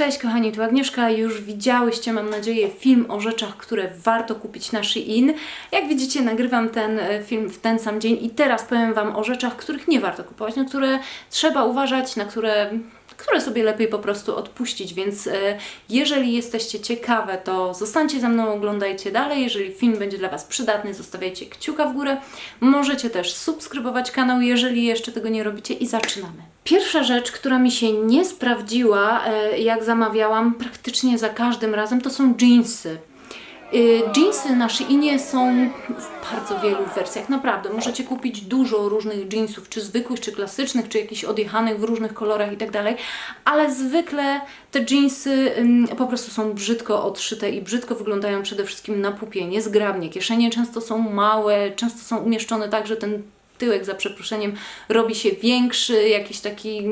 Cześć kochani, tu Agnieszka. Już widziałyście, mam nadzieję, film o rzeczach, które warto kupić na Shein. Jak widzicie, nagrywam ten e, film w ten sam dzień i teraz powiem Wam o rzeczach, których nie warto kupować, na które trzeba uważać, na które które sobie lepiej po prostu odpuścić, więc e, jeżeli jesteście ciekawe, to zostańcie ze mną, oglądajcie dalej. Jeżeli film będzie dla Was przydatny, zostawiajcie kciuka w górę. Możecie też subskrybować kanał, jeżeli jeszcze tego nie robicie i zaczynamy. Pierwsza rzecz, która mi się nie sprawdziła, e, jak zamawiałam praktycznie za każdym razem, to są jeansy. Y, Jeansy na Sheinie są w bardzo wielu wersjach, naprawdę. Możecie kupić dużo różnych jeansów, czy zwykłych, czy klasycznych, czy jakichś odjechanych w różnych kolorach i tak ale zwykle te jeansy po prostu są brzydko odszyte i brzydko wyglądają przede wszystkim na pupie, niezgrabnie. Kieszenie często są małe, często są umieszczone tak, że ten tyłek za przeproszeniem robi się większy, jakiś taki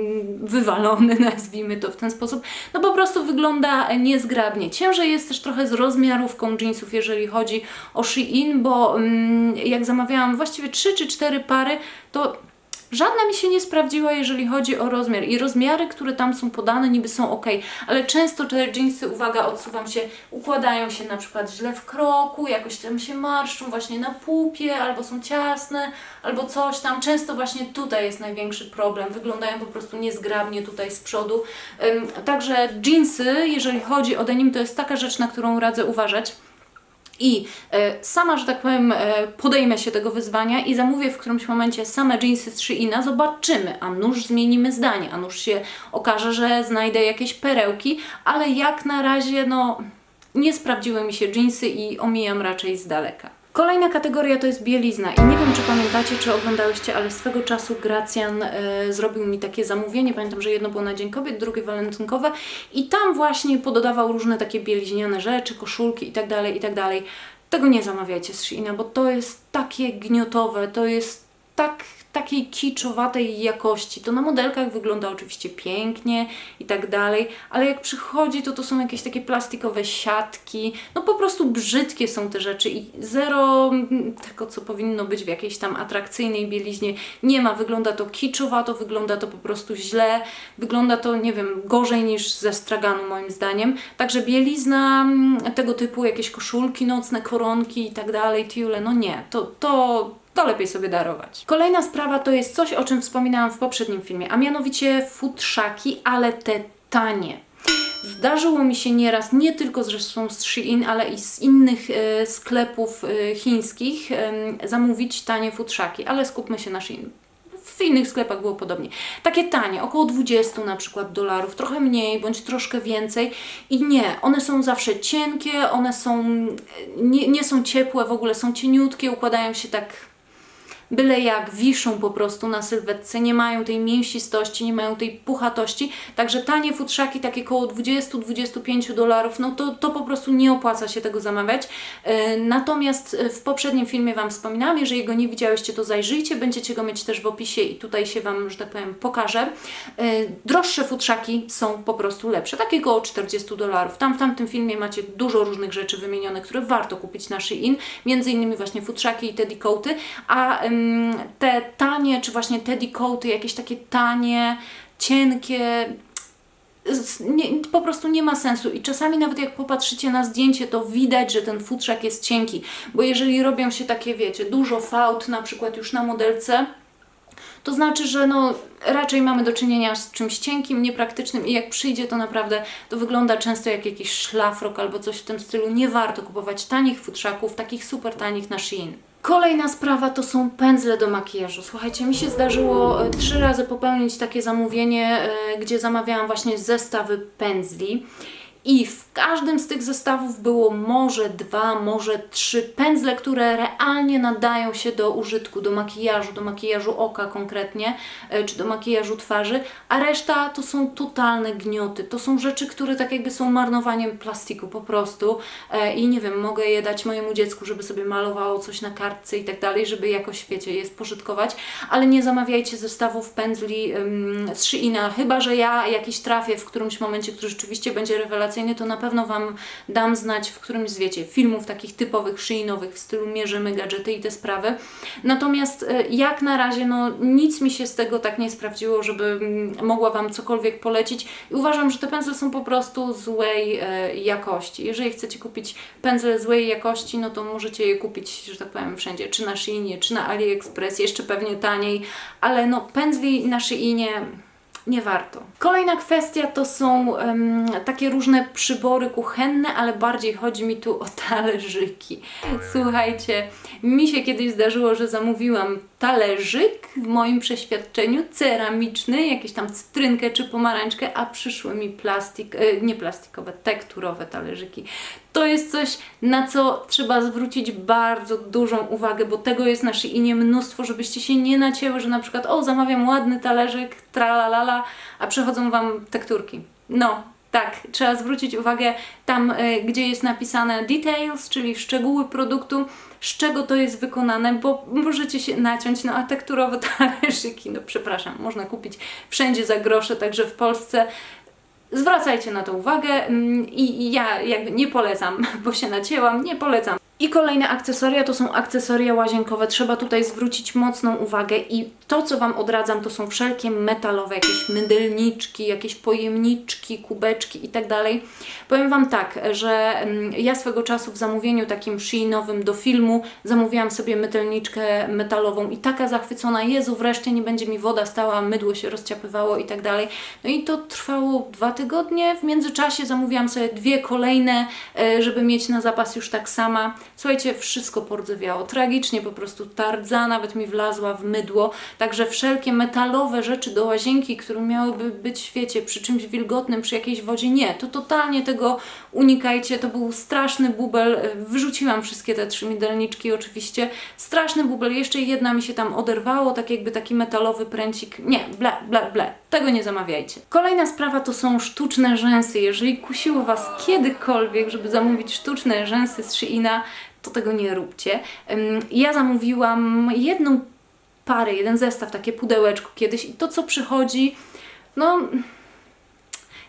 wywalony, nazwijmy to w ten sposób. No po prostu wygląda niezgrabnie. Ciężej jest też trochę z rozmiarówką jeansów, jeżeli chodzi o Shein, bo mm, jak zamawiałam właściwie 3 czy 4 pary, to Żadna mi się nie sprawdziła, jeżeli chodzi o rozmiar. I rozmiary, które tam są podane, niby są ok, ale często te jeansy, uwaga, odsuwam się, układają się na przykład źle w kroku, jakoś tam się marszczą właśnie na pupie, albo są ciasne, albo coś tam. Często właśnie tutaj jest największy problem. Wyglądają po prostu niezgrabnie tutaj z przodu. Także jeansy, jeżeli chodzi o denim, to jest taka rzecz, na którą radzę uważać. I e, sama, że tak powiem, e, podejmę się tego wyzwania i zamówię w którymś momencie same jeansy z Sheina, zobaczymy, a nuż zmienimy zdanie, a nuż się okaże, że znajdę jakieś perełki, ale jak na razie, no, nie sprawdziły mi się jeansy i omijam raczej z daleka. Kolejna kategoria to jest bielizna i nie wiem, czy pamiętacie, czy oglądałyście, ale swego czasu Gracjan e, zrobił mi takie zamówienie. Pamiętam, że jedno było na Dzień Kobiet, drugie walentynkowe i tam właśnie pododawał różne takie bieliźniane rzeczy, koszulki i tak dalej, i tak. Tego nie zamawiajcie z Sheina, bo to jest takie gniotowe, to jest tak takiej kiczowatej jakości. To na modelkach wygląda oczywiście pięknie i tak dalej, ale jak przychodzi, to to są jakieś takie plastikowe siatki. No po prostu brzydkie są te rzeczy i zero tego, co powinno być w jakiejś tam atrakcyjnej bieliźnie nie ma. Wygląda to kiczowato, wygląda to po prostu źle, wygląda to, nie wiem, gorzej niż ze straganu moim zdaniem. Także bielizna tego typu, jakieś koszulki nocne, koronki i tak dalej, tiule, no nie, to, to to lepiej sobie darować. Kolejna sprawa to jest coś, o czym wspominałam w poprzednim filmie, a mianowicie futrzaki, ale te tanie. Zdarzyło mi się nieraz, nie tylko zresztą z Shein, ale i z innych e, sklepów e, chińskich, e, zamówić tanie futrzaki, ale skupmy się na Shein. W innych sklepach było podobnie. Takie tanie, około 20 na przykład dolarów, trochę mniej bądź troszkę więcej. I nie, one są zawsze cienkie, one są, nie, nie są ciepłe w ogóle, są cieniutkie, układają się tak byle jak wiszą po prostu na sylwetce, nie mają tej mięsistości, nie mają tej puchatości, także tanie futrzaki, takie koło 20-25 dolarów, no to, to po prostu nie opłaca się tego zamawiać. E, natomiast w poprzednim filmie Wam wspominałam, jeżeli go nie widziałyście, to zajrzyjcie, będziecie go mieć też w opisie i tutaj się Wam, że tak powiem, pokażę. E, droższe futrzaki są po prostu lepsze, takie koło 40 dolarów. Tam w tamtym filmie macie dużo różnych rzeczy wymienionych, które warto kupić na Shein, między innymi właśnie futrzaki i teddy coaty, a te tanie, czy właśnie teddy coaty, jakieś takie tanie, cienkie, nie, po prostu nie ma sensu i czasami nawet jak popatrzycie na zdjęcie, to widać, że ten futrzak jest cienki, bo jeżeli robią się takie, wiecie, dużo fałd na przykład już na modelce, to znaczy, że no, raczej mamy do czynienia z czymś cienkim, niepraktycznym i jak przyjdzie, to naprawdę to wygląda często jak jakiś szlafrok albo coś w tym stylu. Nie warto kupować tanich futrzaków, takich super tanich na Shein. Kolejna sprawa to są pędzle do makijażu. Słuchajcie, mi się zdarzyło e, trzy razy popełnić takie zamówienie, e, gdzie zamawiałam właśnie zestawy pędzli. I w każdym z tych zestawów było może dwa, może trzy pędzle, które realnie nadają się do użytku, do makijażu, do makijażu oka konkretnie, e, czy do makijażu twarzy, a reszta to są totalne gnioty. To są rzeczy, które tak jakby są marnowaniem plastiku po prostu. E, I nie wiem, mogę je dać mojemu dziecku, żeby sobie malowało coś na kartce i tak dalej, żeby jakoś, wiecie, je spożytkować, ale nie zamawiajcie zestawów pędzli z Sheina, chyba że ja jakiś trafię w którymś momencie, który rzeczywiście będzie rewelacyjny to na pewno Wam dam znać w którymś z, wiecie, filmów takich typowych szyjnowych w stylu mierzymy gadżety i te sprawy. Natomiast e, jak na razie, no nic mi się z tego tak nie sprawdziło, żeby mm, mogła Wam cokolwiek polecić i uważam, że te pędzle są po prostu złej e, jakości. Jeżeli chcecie kupić pędzel złej jakości, no to możecie je kupić, że tak powiem, wszędzie, czy na Sheinie, czy na AliExpress, jeszcze pewnie taniej, ale no pędzli na Sheinie nie warto. Kolejna kwestia to są em, takie różne przybory kuchenne, ale bardziej chodzi mi tu o talerzyki. Słuchajcie, mi się kiedyś zdarzyło, że zamówiłam talerzyk w moim przeświadczeniu ceramiczny, jakieś tam cytrynkę czy pomarańczkę, a przyszły mi plastik, e, nie plastikowe, tekturowe talerzyki. To jest coś, na co trzeba zwrócić bardzo dużą uwagę, bo tego jest na szyinie mnóstwo, żebyście się nie nacięły, że na przykład o, zamawiam ładny talerzyk, tralalala, a przychodzą Wam tekturki. No, tak, trzeba zwrócić uwagę tam, y, gdzie jest napisane details, czyli szczegóły produktu, z czego to jest wykonane, bo możecie się naciąć, no a tekturowe talerzyki, no przepraszam, można kupić wszędzie za grosze, także w Polsce Zwracajcie na to uwagę mm, i i ja jakby nie polecam, bo się nacięłam, nie polecam. I kolejne akcesoria to są akcesoria łazienkowe. Trzeba tutaj zwrócić mocną uwagę i to, co Wam odradzam, to są wszelkie metalowe, jakieś mydelniczki, jakieś pojemniczki, kubeczki i tak. Powiem Wam tak, że mm, ja swego czasu w zamówieniu takim sheinowym do filmu zamówiłam sobie mytelniczkę metalową i taka zachwycona, Jezu, wreszcie nie będzie mi woda stała, mydło się rozciapywało i tak. No i to trwało dwa tygodnie. W międzyczasie zamówiłam sobie dwie kolejne, e, żeby mieć na zapas już tak sama. Słuchajcie, wszystko pordzewiało. Tragicznie po prostu. Tardza nawet mi wlazła w mydło. Także wszelkie metalowe rzeczy do łazienki, które miałyby być w świecie przy czymś wilgotnym, przy jakiejś wodzie, nie. To totalnie tego unikajcie. To był straszny bubel. Wyrzuciłam wszystkie te trzy midelniczki oczywiście. Straszny bubel. Jeszcze jedna mi się tam oderwało, tak jakby taki metalowy pręcik. Nie, ble, ble, ble. Tego nie zamawiajcie. Kolejna sprawa to są sztuczne rzęsy. Jeżeli kusiło Was kiedykolwiek, żeby zamówić sztuczne rzęsy z Sheina, to tego nie róbcie. Ja zamówiłam jedną parę, jeden zestaw, takie pudełeczko kiedyś i to co przychodzi, no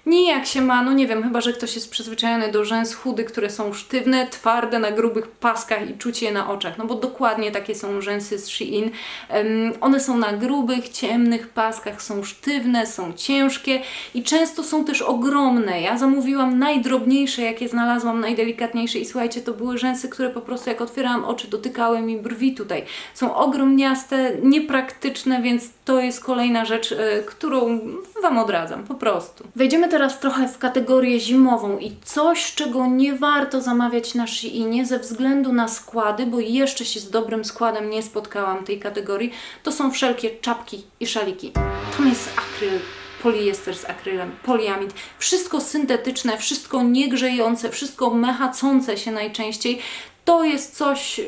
nijak się ma, no nie wiem, chyba że ktoś jest przyzwyczajony do rzęs chudy, które są sztywne, twarde, na grubych paskach i czuć je na oczach, no bo dokładnie takie są rzęsy z Shein. Em, one są na grubych, ciemnych paskach, są sztywne, są ciężkie i często są też ogromne. Ja zamówiłam najdrobniejsze, jakie znalazłam, najdelikatniejsze i słuchajcie, to były rzęsy, które po prostu jak otwierałam oczy, dotykały mi brwi tutaj. Są ogromniaste, niepraktyczne, więc to jest kolejna rzecz, e, którą Wam odradzam, po prostu. Wejdziemy teraz trochę w kategorię zimową i coś, czego nie warto zamawiać na Sheinie ze względu na składy, bo jeszcze się z dobrym składem nie spotkałam tej kategorii, to są wszelkie czapki i szaliki. Tam jest akryl, poliester z akrylem, poliamid, wszystko syntetyczne, wszystko niegrzejące, wszystko mechacące się najczęściej. To jest coś,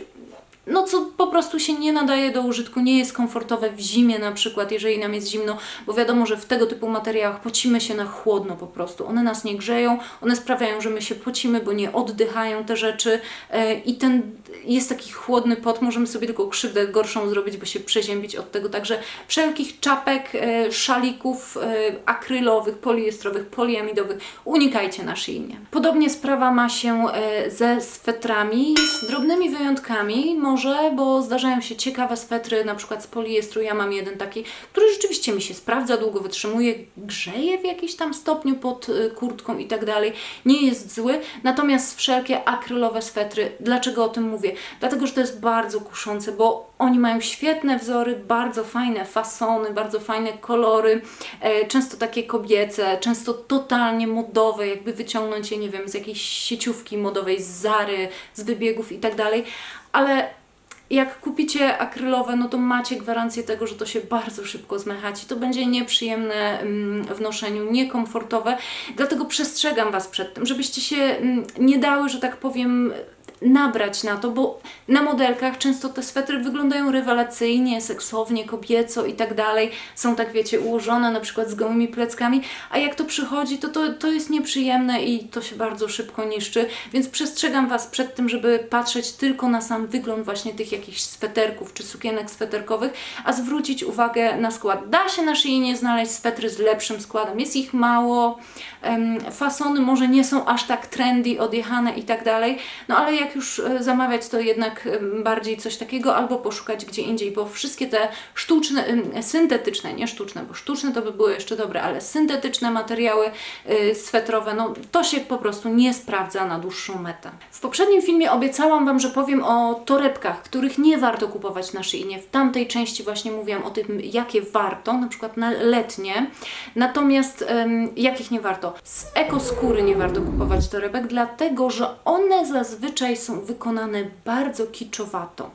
no co po prostu się nie nadaje do użytku, nie jest komfortowe w zimie na przykład, jeżeli nam jest zimno, bo wiadomo, że w tego typu materiałach pocimy się na chłodno po prostu. One nas nie grzeją, one sprawiają, że my się pocimy, bo nie oddychają te rzeczy e, i ten jest taki chłodny pot, możemy sobie tylko krzywdę gorszą zrobić, bo się przeziębić od tego. Także wszelkich czapek, e, szalików e, akrylowych, poliestrowych, poliamidowych unikajcie na szyjnie. Podobnie sprawa ma się ze swetrami z drobnymi wyjątkami może, bo zdarzają się ciekawe swetry, na przykład z poliestru. Ja mam jeden taki, który rzeczywiście mi się sprawdza, długo wytrzymuje, grzeje w jakimś tam stopniu pod y, kurtką i tak dalej. Nie jest zły. Natomiast wszelkie akrylowe swetry, dlaczego o tym mówię? Dlatego, że to jest bardzo kuszące, bo oni mają świetne wzory, bardzo fajne fasony, bardzo fajne kolory, e, często takie kobiece, często totalnie modowe, jakby wyciągnąć je, nie wiem, z jakiejś sieciówki modowej, z Zary, z wybiegów i tak dalej, ale jak kupicie akrylowe, no to macie gwarancję tego, że to się bardzo szybko zmechaci. To będzie nieprzyjemne mm, w noszeniu, niekomfortowe. Dlatego przestrzegam Was przed tym, żebyście się mm, nie dały, że tak powiem, nabrać na to, bo na modelkach często te swetry wyglądają rewelacyjnie, seksownie, kobieco i tak dalej. Są tak, wiecie, ułożone na przykład z gołymi pleckami, a jak to przychodzi, to, to to jest nieprzyjemne i to się bardzo szybko niszczy, więc przestrzegam Was przed tym, żeby patrzeć tylko na sam wygląd właśnie tych jakichś sweterków czy sukienek sweterkowych, a zwrócić uwagę na skład. Da się na Sheinie znaleźć swetry z lepszym składem, jest ich mało, fasony może nie są aż tak trendy, odjechane i tak dalej, no ale jak już e, zamawiać, to jednak em, bardziej coś takiego albo poszukać gdzie indziej, bo wszystkie te sztuczne, syntetyczne, nie sztuczne, bo sztuczne to by było jeszcze dobre, ale syntetyczne materiały y, swetrowe, no to się po prostu nie sprawdza na dłuższą metę. W poprzednim filmie obiecałam Wam, że powiem o torebkach, których nie warto kupować na Sheinie. W tamtej części właśnie mówiłam o tym, jakie warto, na przykład na letnie. Natomiast jakich nie warto? Z ekoskóry nie warto kupować torebek, dlatego że one zazwyczaj są wykonane bardzo kiczowato.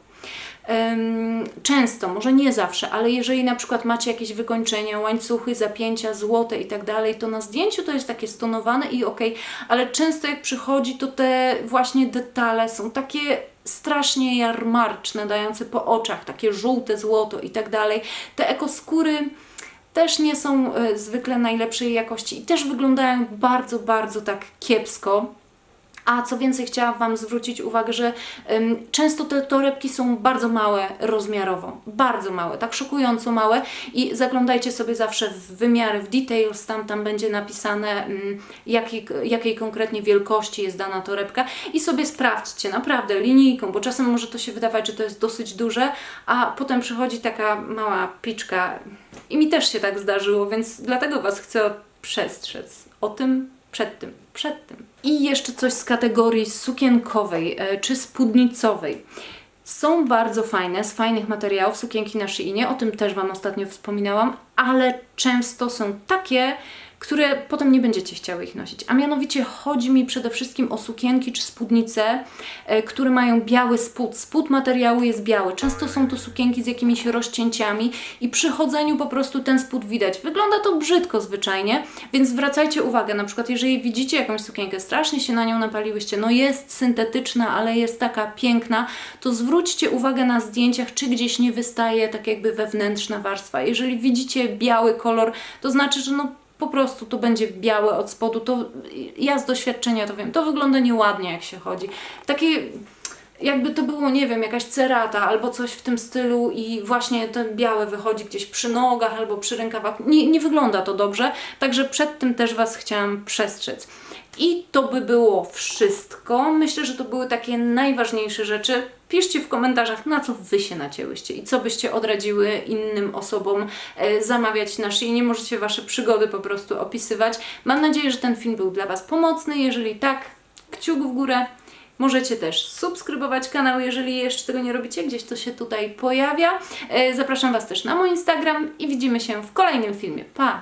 Często, może nie zawsze, ale jeżeli na przykład macie jakieś wykończenia, łańcuchy, zapięcia, złote i tak dalej, to na zdjęciu to jest takie stonowane i ok, ale często jak przychodzi, to te właśnie detale są takie strasznie jarmarczne, dające po oczach, takie żółte złoto i tak dalej. Te ekoskóry też nie są e, zwykle najlepszej jakości i też wyglądają bardzo, bardzo tak kiepsko. A co więcej, chciałam Wam zwrócić uwagę, że często te torebki są bardzo małe rozmiarowo. Bardzo małe, tak szokująco małe. I zaglądajcie sobie zawsze w wymiary, w details, tam, tam będzie napisane, mm, jakiej, jakiej konkretnie wielkości jest dana torebka. I sobie sprawdźcie, naprawdę, linijką, bo czasem może to się wydawać, że to jest dosyć duże, a potem przychodzi taka mała piczka. I mi też się tak zdarzyło, więc dlatego Was chcę przestrzec o tym, przed tym, przed tym. I jeszcze coś z kategorii sukienkowej e, czy spódnicowej. Są bardzo fajne, z fajnych materiałów, sukienki na szyinie, o tym też Wam ostatnio wspominałam, ale często są takie, które potem nie będziecie chciały ich nosić. A mianowicie chodzi mi przede wszystkim o sukienki czy spódnice, e, które mają biały spód. Spód materiału jest biały. Często są to sukienki z jakimiś rozcięciami i przy chodzeniu po prostu ten spód widać. Wygląda to brzydko zwyczajnie, więc zwracajcie uwagę, na przykład jeżeli widzicie jakąś sukienkę, strasznie się na nią napaliłyście, no jest syntetyczna, ale jest taka piękna, to zwróćcie uwagę na zdjęciach, czy gdzieś nie wystaje tak jakby wewnętrzna warstwa. Jeżeli widzicie biały kolor, to znaczy, że no po prostu to będzie białe od spodu, to ja z doświadczenia to wiem, to wygląda nieładnie jak się chodzi. Takie jakby to było, nie wiem, jakaś cerata albo coś w tym stylu i właśnie ten białe wychodzi gdzieś przy nogach albo przy rękawach. Nie, nie wygląda to dobrze, także przed tym też Was chciałam przestrzec. I to by było wszystko. Myślę, że to były takie najważniejsze rzeczy. Piszcie w komentarzach, na co Wy się nacięłyście i co byście odradziły innym osobom e, zamawiać na szyję. Nie możecie Wasze przygody po prostu opisywać. Mam nadzieję, że ten film był dla Was pomocny. Jeżeli tak, kciuk w górę. Możecie też subskrybować kanał, jeżeli jeszcze tego nie robicie, gdzieś to się tutaj pojawia. E, Zapraszam Was też na mój Instagram i widzimy się w kolejnym filmie. Pa!